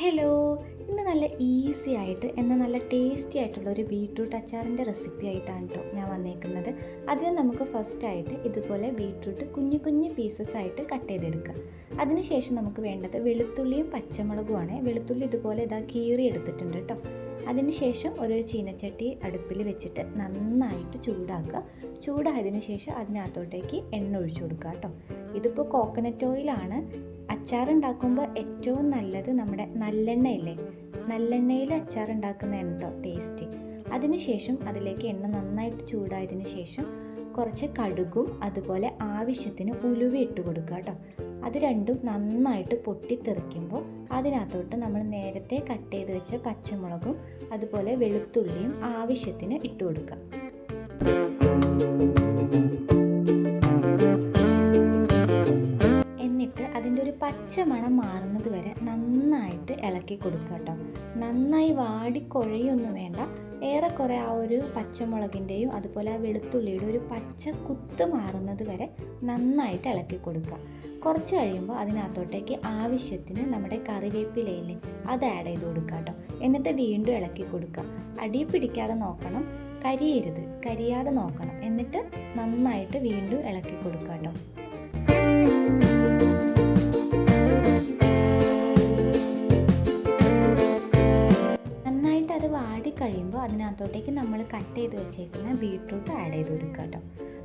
Hello ഇന്ന് നല്ല easy ആയിട്ട് എന്നാൽ നല്ല ടേസ്റ്റി ആയിട്ടുള്ള ഒരു ബീട്രൂട്ട് അച്ചാറിന്റെ റെസിപ്പി ആയിട്ടാണ് കേട്ടോ ഞാൻ വന്നേക്കുന്നത്. അതിന് നമുക്ക് ഫസ്റ്റ് ആയിട്ട് ഇതുപോലെ ബീട്രൂട്ട് കുഞ്ഞു കുഞ്ഞു പീസസ് ആയിട്ട് കട്ട് ചെയ്തെടുക്കുക അതിനുശേഷം നമുക്ക് വേണ്ടത് വെളുത്തുള്ളിയും പച്ചമുളകുമാണ്. വെളുത്തുള്ളി ഇതുപോലെ ഇതാ കീറി എടുത്തിട്ടുണ്ട് കേട്ടോ അതിനുശേഷം ഒരു ചീനച്ചട്ടി അടുപ്പിൽ വെച്ചിട്ട് നന്നായിട്ട് ചൂടാക്കുക. ചൂടായതിനു ശേഷം അതിനകത്തോട്ടേക്ക് എണ്ണ ഒഴിച്ചു കൊടുക്കുക കേട്ടോ ഇതിപ്പോൾ കോക്കനട്ട് ഓയിലാണ് അച്ചാർ ഉണ്ടാക്കുമ്പോൾ ഏറ്റവും നല്ലത് നമ്മുടെ നല്ലെണ്ണയില്ലേ? നല്ലെണ്ണയിൽ അച്ചാർ ഉണ്ടാക്കുന്നതാണ് കേട്ടോ ടേസ്റ്റ് അതിനുശേഷം അതിലേക്ക് എണ്ണ നന്നായിട്ട് ചൂടായതിനു ശേഷം കുറച്ച് കടുകും അതുപോലെ ആവശ്യത്തിന് ഉലുവ ഇട്ട് കൊടുക്കുക കേട്ടോ അത് രണ്ടും നന്നായിട്ട് പൊട്ടിത്തെറിക്കുമ്പോൾ അതിനകത്തോട്ട് നമ്മൾ നേരത്തെ കട്ട് ചെയ്ത് വെച്ച പച്ചമുളകും അതുപോലെ വെളുത്തുള്ളിയും ആവശ്യത്തിന് ഇട്ട് കൊടുക്കുക. അതിന്റെ ഒരു പച്ച മണം മാറുന്നത് വരെ നന്നായിട്ട് ഇളക്കി കൊടുക്കുക കേട്ടോ. നന്നായി വാടി കുഴയൊന്നും വേണ്ട. ഏറെക്കുറെ ആ ഒരു പച്ചമുളകിന്റെയും അതുപോലെ ആ വെളുത്തുള്ളിയുടെ ഒരു പച്ച കുത്ത് മാറുന്നത് വരെ നന്നായിട്ട് ഇളക്കി കൊടുക്കുക. കുറച്ച് കഴിയുമ്പോൾ അതിനകത്തോട്ടേക്ക് ആവശ്യത്തിന് നമ്മുടെ കറിവേപ്പിലയില്ലേ അത് ആഡ് ചെയ്ത് കൊടുക്കുക കേട്ടോ. എന്നിട്ട് വീണ്ടും ഇളക്കി കൊടുക്കുക. അടി പിടിക്കാതെ നോക്കണം. കരിയരുത്. കരിയാതെ നോക്കണം. എന്നിട്ട് നന്നായിട്ട് വീണ്ടും ഇളക്കി കൊടുക്കുക കേട്ടോ. കഴിയുമ്പോൾ അതിനകത്തോട്ടേക്ക് നമ്മൾ കട്ട് ചെയ്ത് വെച്ചേക്കുന്ന ബീട്രൂട്ട് ആഡ് ചെയ്ത് കൊടുക്കുക കേട്ടോ.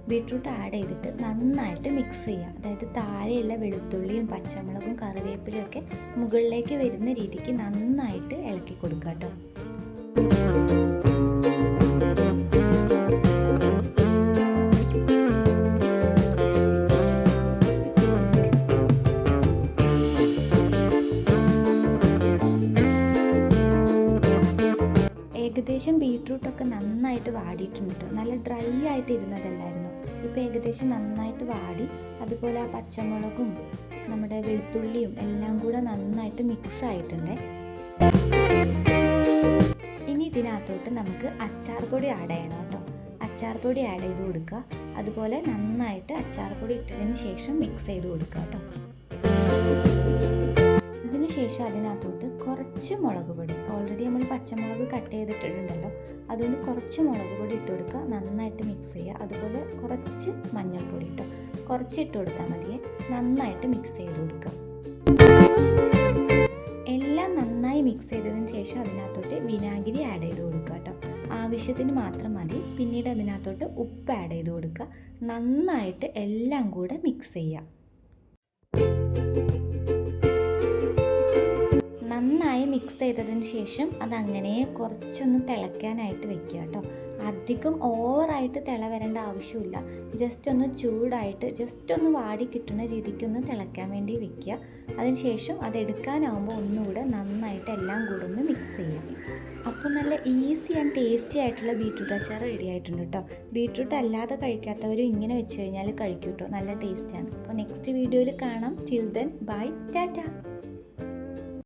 ബീട്രൂട്ട് ആഡ് ചെയ്തിട്ട് നന്നായിട്ട് മിക്സ് ചെയ്യുക. അതായത് താഴെയുള്ള വെളുത്തുള്ളിയും പച്ചമുളകും കറിവേപ്പിലും ഒക്കെ മുകളിലേക്ക് വരുന്ന രീതിക്ക് നന്നായിട്ട് ഇളക്കി കൊടുക്കുക കേട്ടോ. ഏകദേശം ബീട്രൂട്ടൊക്കെ നന്നായിട്ട് വാടിയിട്ടുണ്ട്. കേട്ടോ നല്ല ഡ്രൈ ആയിട്ട് ഇരുന്നതല്ലായിരുന്നു. ഇപ്പോൾ ഏകദേശം നന്നായിട്ട് വാടി. അതുപോലെ ആ പച്ചമുളകും നമ്മുടെ വെളുത്തുള്ളിയും എല്ലാം കൂടെ നന്നായിട്ട് മിക്സ് ആയിട്ടുണ്ട്. ഇനി ഇതിനകത്തോട്ട് നമുക്ക് അച്ചാർ പൊടി ആഡ് ചെയ്യണം കേട്ടോ. അച്ചാർ പൊടി ആഡ് ചെയ്ത് കൊടുക്കുക. അതുപോലെ നന്നായിട്ട് അച്ചാർ പൊടി ഇട്ടതിന് ശേഷം മിക്സ് ചെയ്ത് കൊടുക്കുക കേട്ടോ. ഇതിന് ശേഷം അതിനകത്തോട്ട് കുറച്ച് മുളക് പൊടി. ഓൾറെഡി നമ്മൾ പച്ചമുളക് കട്ട് ചെയ്തിട്ടുണ്ടല്ലോ അതുകൊണ്ട് കുറച്ച് മുളക് പൊടി ഇട്ട് കൊടുക്കുക. നന്നായിട്ട് മിക്സ് ചെയ്യുക. അതുപോലെ കുറച്ച് മഞ്ഞൾപ്പൊടി ഇട്ടോ. കുറച്ച് ഇട്ട് കൊടുത്താൽ മതിയെ. നന്നായിട്ട് മിക്സ് ചെയ്ത് കൊടുക്കുക. എല്ലാം നന്നായി മിക്സ് ചെയ്തതിന് ശേഷം അതിനകത്തോട്ട് വിനാഗിരി ആഡ് ചെയ്ത് കൊടുക്കുക കേട്ടോ. ആവശ്യത്തിന് മാത്രം മതി. പിന്നീട് അതിനകത്തോട്ട് ഉപ്പ് ആഡ് ചെയ്ത് കൊടുക്കുക. നന്നായിട്ട് എല്ലാം കൂടെ മിക്സ് ചെയ്യുക. മിക്സ് ചെയ്തതിന് ശേഷം അതങ്ങനെ കുറച്ചൊന്ന് തിളയ്ക്കാനായിട്ട് വെക്കുക കേട്ടോ. അധികം ഓവറായിട്ട് തിള വരേണ്ട ആവശ്യമില്ല. ജസ്റ്റ് ഒന്ന് ചൂടായിട്ട് ജസ്റ്റ് ഒന്ന് വാടി കിട്ടുന്ന രീതിക്കൊന്ന് തിളയ്ക്കാൻ വേണ്ടി വെക്കുക. അതിനുശേഷം അത് എടുക്കാനാവുമ്പോൾ ഒന്നുകൂടെ നന്നായിട്ട് എല്ലാം കൂടെ ഒന്ന് മിക്സ് ചെയ്യാം അപ്പോൾ നല്ല ഈസി ആൻഡ് ടേസ്റ്റി ആയിട്ടുള്ള ബീട്രൂട്ട് അച്ചാർ റെഡി ആയിട്ടുണ്ട് കേട്ടോ. ബീട്രൂട്ട് അല്ലാതെ കഴിക്കാത്തവരും ഇങ്ങനെ വെച്ച് കഴിഞ്ഞാൽ കഴിക്കും കേട്ടോ. നല്ല ടേസ്റ്റാണ് അപ്പോൾ നെക്സ്റ്റ് വീഡിയോയിൽ കാണാം. Till then bye Tata